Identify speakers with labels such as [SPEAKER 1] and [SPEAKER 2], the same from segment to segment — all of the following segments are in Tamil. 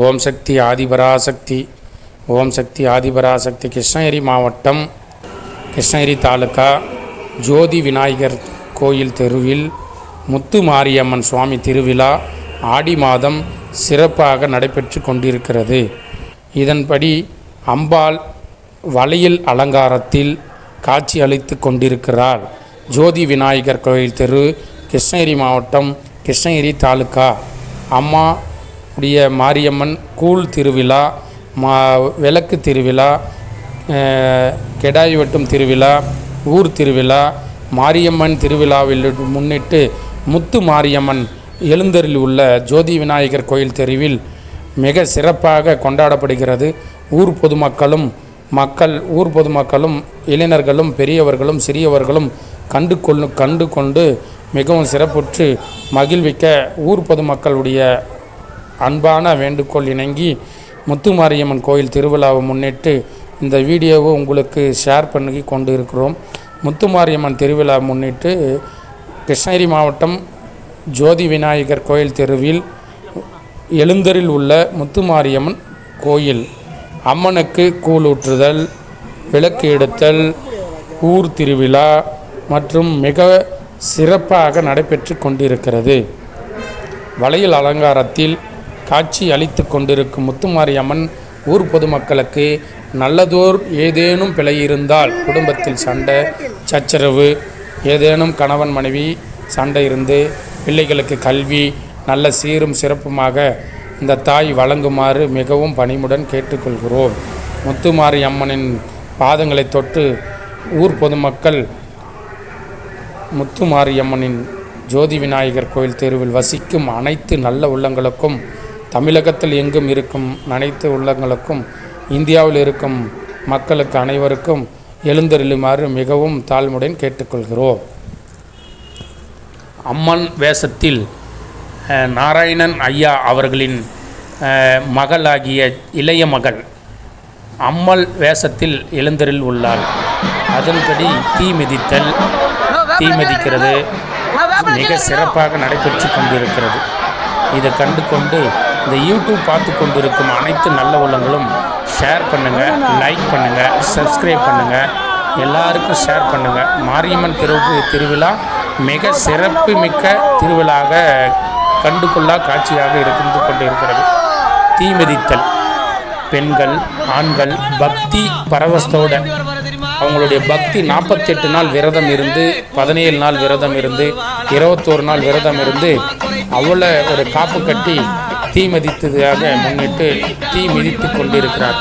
[SPEAKER 1] ஓம் சக்தி ஆதிபராசக்தி. ஓம் சக்தி ஆதிபராசக்தி. கிருஷ்ணகிரி மாவட்டம் கிருஷ்ணகிரி தாலுக்கா ஜோதி விநாயகர் கோயில் தெருவில் முத்து மாரியம்மன் சுவாமி திருவிழா ஆடி மாதம் சிறப்பாக நடைபெற்று கொண்டிருக்கிறது. இதன்படி அம்பாள் வளையல் அலங்காரத்தில் காட்சி அளித்து கொண்டிருக்கிறார். ஜோதி விநாயகர் கோயில் தெரு கிருஷ்ணகிரி மாவட்டம் கிருஷ்ணகிரி தாலுக்கா அம்மா உடைய மாரியம்மன் கூழ் திருவிழா மா விளக்கு திருவிழா கெடாய் வெட்டும் திருவிழா ஊர் திருவிழா மாரியம்மன் திருவிழாவில் முன்னிட்டு முத்து மாரியம்மன் எழுந்தரில் உள்ள ஜோதி விநாயகர் கோயில் தெருவில் மிக சிறப்பாக கொண்டாடப்படுகிறது. ஊர் பொதுமக்களும் மக்கள் ஊர் பொதுமக்களும் இளைஞர்களும் பெரியவர்களும் சிறியவர்களும் கண்டு கொள்ளு கண்டு கொண்டு மிகவும் சிறப்புற்று மகிழ்விக்க ஊர் பொதுமக்களுடைய அன்பான வேண்டுகோள் இணங்கி முத்துமாரியம்மன் கோயில் திருவிழாவை முன்னிட்டு இந்த வீடியோவை உங்களுக்கு ஷேர் பண்ணி கொண்டு இருக்கிறோம் முத்துமாரியம்மன் திருவிழா முன்னிட்டு கிருஷ்ணகிரி மாவட்டம் ஜோதி விநாயகர் கோயில் தெருவில் எழுந்தரில் உள்ள முத்துமாரியம்மன் கோயில். அம்மனுக்கு கூழூற்றுதல் விளக்கு எடுத்தல் ஊர் திருவிழா மற்றும் மிக சிறப்பாக நடைபெற்று கொண்டிருக்கிறது. வளையல் அலங்காரத்தில் காட்சி அளித்து கொண்டிருக்கும் முத்துமாரியம்மன் ஊர் பொதுமக்களுக்கு நல்லதோர் ஏதேனும் பிழை இருந்தால் குடும்பத்தில் சண்டை சச்சரவு ஏதேனும் கணவன் மனைவி சண்டை இருந்து பிள்ளைகளுக்கு கல்வி நல்ல சீரும் சிறப்புமாக இந்த தாய் வழங்குமாறு மிகவும் பணிமுடன் கேட்டுக்கொள்கிறோம். முத்துமாரி அம்மனின் பாதங்களை தொட்டு ஊர் பொதுமக்கள் முத்துமாரியம்மனின் ஜோதி விநாயகர் கோயில் தெருவில் வசிக்கும் அனைத்து நல்ல உள்ளங்களுக்கும் தமிழகத்தில் எங்கும் இருக்கும் அனைத்து உள்ளங்களுக்கும் இந்தியாவில் இருக்கும் மக்களுக்கு அனைவருக்கும் எழுந்தருளுமாறு மிகவும் தாழ்முடன் கேட்டுக்கொள்கிறோம். அம்மன் வேஷத்தில் நாராயணன் ஐயா அவர்களின் மகளாகிய இளைய மகள் அம்மல் வேஷத்தில் எழுந்தரில் உள்ளாள். அதன்படி தீ மிதித்தல் தீ மிதிக்கிறது மிக சிறப்பாக நடைபெற்று கொண்டிருக்கிறது. இதை கண்டு கொண்டு இந்த யூடியூப் பார்த்து கொண்டிருக்கும் அனைத்து நல்ல உள்ளங்களும் ஷேர் பண்ணுங்கள் லைக் பண்ணுங்கள் சப்ஸ்கிரைப் பண்ணுங்கள் எல்லாருக்கும் ஷேர் பண்ணுங்கள் மாரியம்மன் திருவு திருவிழா மிக சிறப்பு மிக்க திருவிழாக கண்டுகொள்ளா காட்சியாக இருந்து கொண்டு இருக்கிறது தீ பெண்கள் ஆண்கள் பக்தி பரவசத்தோட அவங்களுடைய பக்தி நாற்பத்தெட்டு நாள் விரதம் இருந்து பதினேழு நாள் விரதம் இருந்து இருபத்தோரு நாள் விரதம் இருந்து அவ்வளோ ஒரு காப்பு கட்டி தீ மிதித்ததாக முன்னிட்டு தீ மிதித்து கொண்டிருக்கிறார்.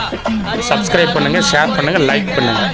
[SPEAKER 1] சப்ஸ்கிரைப் பண்ணுங்கள் ஷேர் பண்ணுங்கள் லைக் பண்ணுங்கள்